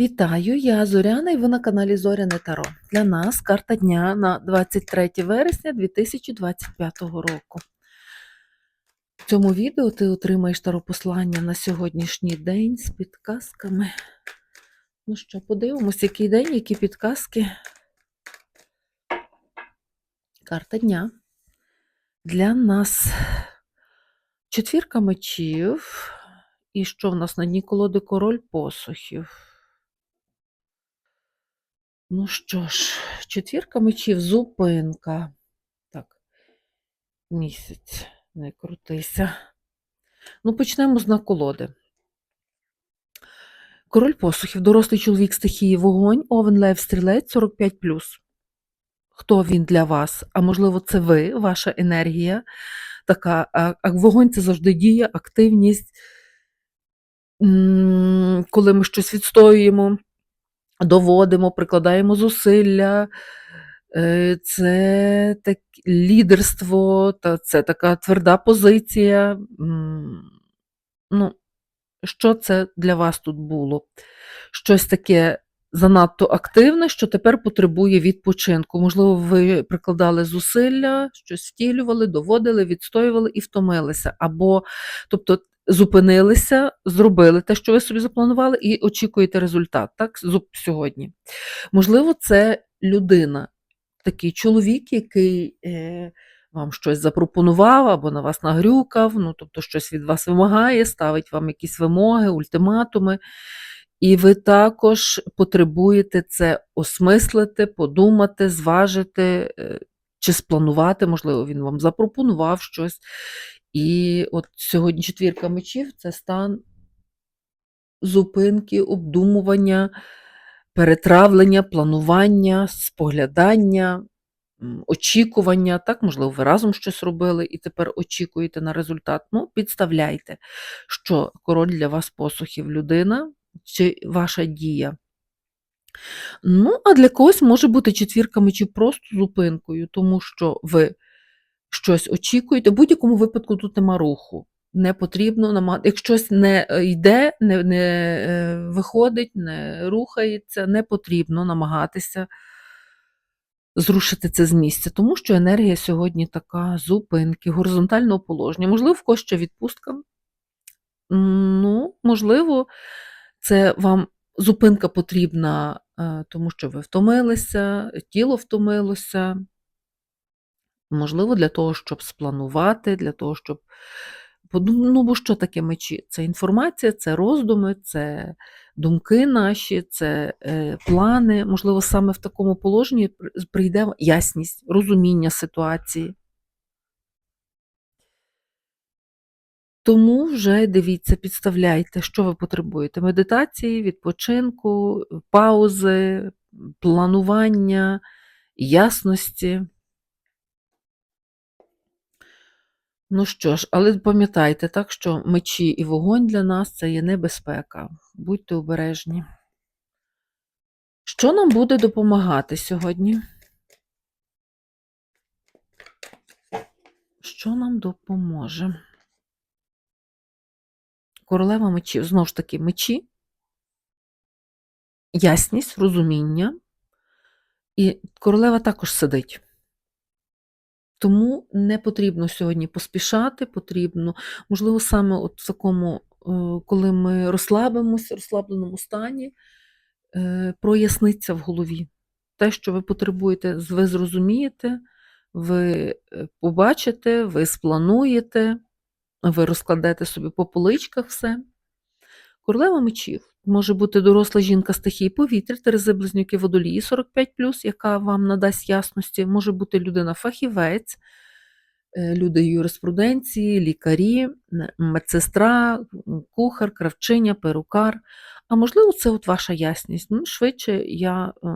Вітаю, я Зоряна і ви на каналі Зоряне Таро. Для нас карта дня на 23 вересня 2025 року. В цьому відео ти отримаєш таропослання на сьогоднішній день з підказками. Ну що, подивимось, який день, які підказки. Карта дня. Для нас четвірка мечів. І що в нас на дні колоди король посухів. Ну що ж, четвірка мечів, зупинка. Так, місяць, не крутися. Ну, почнемо з наколоди. Король посухів, дорослий чоловік стихії вогонь, овен лев стрілець 45. Хто він для вас? А можливо, це ви, ваша енергія. Така, а, вогонь це завжди дія, активність. Коли ми щось відстоюємо, доводимо, прикладаємо зусилля, е, це так, лідерство, та це така тверда позиція. Ну, що це для вас тут було? Щось таке занадто активне, що тепер потребує відпочинку. Можливо, ви прикладали зусилля, щось втілювали, доводили, відстоювали і втомилися. Або, тобто, зупинилися, зробили те, що ви собі запланували, і очікуєте результат так, сьогодні. Можливо, це людина, такий чоловік, який е, вам щось запропонував або на вас нагрюкав, ну, тобто щось від вас вимагає, ставить вам якісь вимоги, ультиматуми. І ви також потребуєте це осмислити, подумати, зважити, е, чи спланувати, можливо, він вам запропонував щось. І от сьогодні четвірка мечів це стан зупинки, обдумування, перетравлення, планування, споглядання, очікування. Так, можливо, ви разом щось робили і тепер очікуєте на результат. Ну, підставляйте, що король для вас посухів людина чи ваша дія. Ну, а для когось може бути четвірка мечів просто зупинкою, тому що ви щось очікуєте. В будь-якому випадку тут нема руху. Не потрібно намагати. Якщо щось не е, йде, не, не е, виходить, не рухається, не потрібно намагатися зрушити це з місця, тому що енергія сьогодні така зупинки, горизонтального положення. Можливо, в когось ще відпустка. Ну, можливо, це вам зупинка потрібна, е, тому що ви втомилися, тіло втомилося. Можливо, для того, щоб спланувати, для того, щоб подум- ну, бо що таке мечі? Це інформація, це роздуми, це думки наші, це е, плани. Можливо, саме в такому положенні прийде ясність, розуміння ситуації. Тому вже дивіться, підставляйте, що ви потребуєте: медитації, відпочинку, паузи, планування, ясності. Ну що ж, але пам'ятайте, так, що мечі і вогонь для нас це є небезпека. Будьте обережні. Що нам буде допомагати сьогодні? Що нам допоможе? Королева мечів, знову ж таки, мечі, ясність, розуміння. І королева також сидить. Тому не потрібно сьогодні поспішати, потрібно, можливо, саме от в такому, е, коли ми розслабимося, в розслабленому стані, е, проясниться в голові. Те, що ви потребуєте, ви зрозумієте, ви е, побачите, ви сплануєте, ви розкладете собі по поличках все. Королева мечів може бути доросла жінка стихії повітря, Терези близнюки водолії 45+, яка вам надасть ясності, може бути людина-фахівець, е, люди юриспруденції, лікарі, медсестра, кухар, кравчиня, перукар. А можливо, це от ваша ясність. Ну, швидше я е,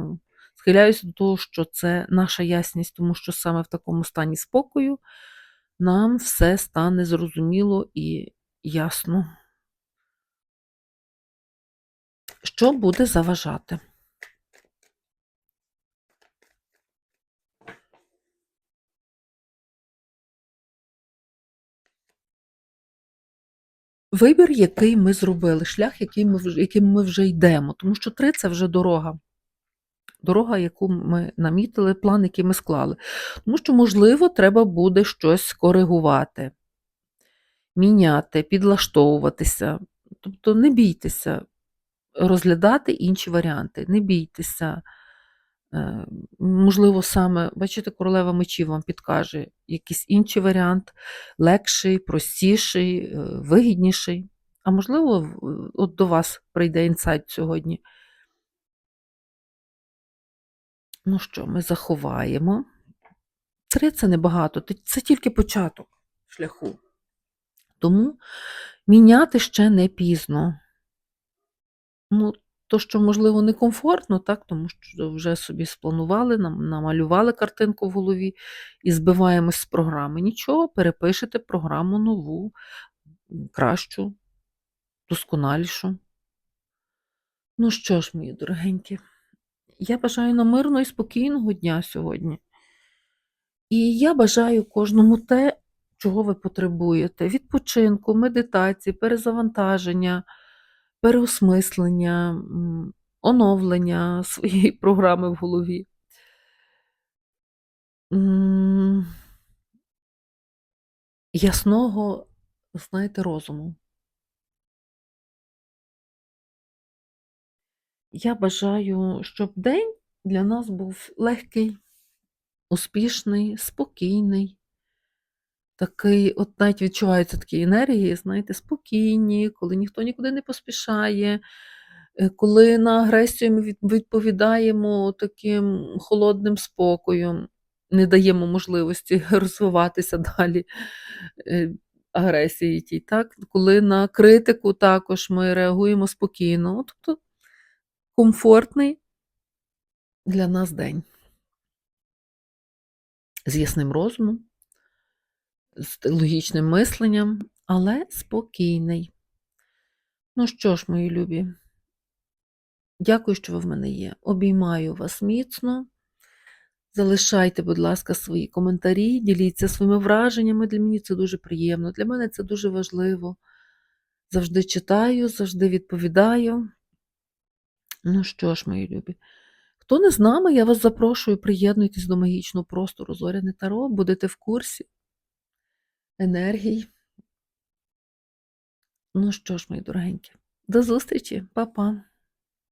схиляюся до того, що це наша ясність, тому що саме в такому стані спокою нам все стане зрозуміло і ясно. Що буде заважати? Вибір, який ми зробили, шлях, який ми яким ми вже йдемо, тому що 3 – це вже дорога. Дорога, яку ми намітили, план, який ми склали. Тому що, можливо, треба буде щось коригувати, міняти, підлаштовуватися. Тобто не бійтеся розглядати інші варіанти, не бійтеся. Е, можливо, саме, бачите, королева мечів вам підкаже якийсь інший варіант, легший, простіший, е, вигідніший. А можливо, от до вас прийде інсайт сьогодні. Ну що, ми заховаємо. 3 – це небагато, це тільки початок шляху. Тому міняти ще не пізно. Ну, то, що, можливо, некомфортно, так, тому що вже собі спланували, нам намалювали картинку в голові і збиваємось з програми. Нічого, перепишете програму нову, кращу, досконалішу. Ну що ж, мої дорогенькі, я бажаю нам мирного і спокійного дня сьогодні. І я бажаю кожному те, чого ви потребуєте: відпочинку, медитації, перезавантаження, переосмислення, оновлення своєї програми в голові. Ясного, знаєте, розуму. Я бажаю, щоб день для нас був легкий, успішний, спокійний. Такий, от навіть відчуваються такі енергії, знаєте, спокійні, коли ніхто нікуди не поспішає, е, коли на агресію ми відповідаємо таким холодним спокоєм, не даємо можливості розвиватися далі, е, агресії тій, так. Коли на критику також ми реагуємо спокійно. Тобто комфортний для нас день. З ясним розумом, з логічним мисленням, але спокійний. Ну що ж, мої любі, дякую, що ви в мене є. Обіймаю вас міцно. Залишайте, будь ласка, свої коментарі, діліться своїми враженнями. Для мене це дуже приємно, для мене це дуже важливо. Завжди читаю, завжди відповідаю. Ну що ж, мої любі, хто не з нами, я вас запрошую, приєднуйтесь до магічного простору Зоряне Таро, будете в курсі енергій. Ну що ж, мої дорогенькі, до зустрічі, па-па.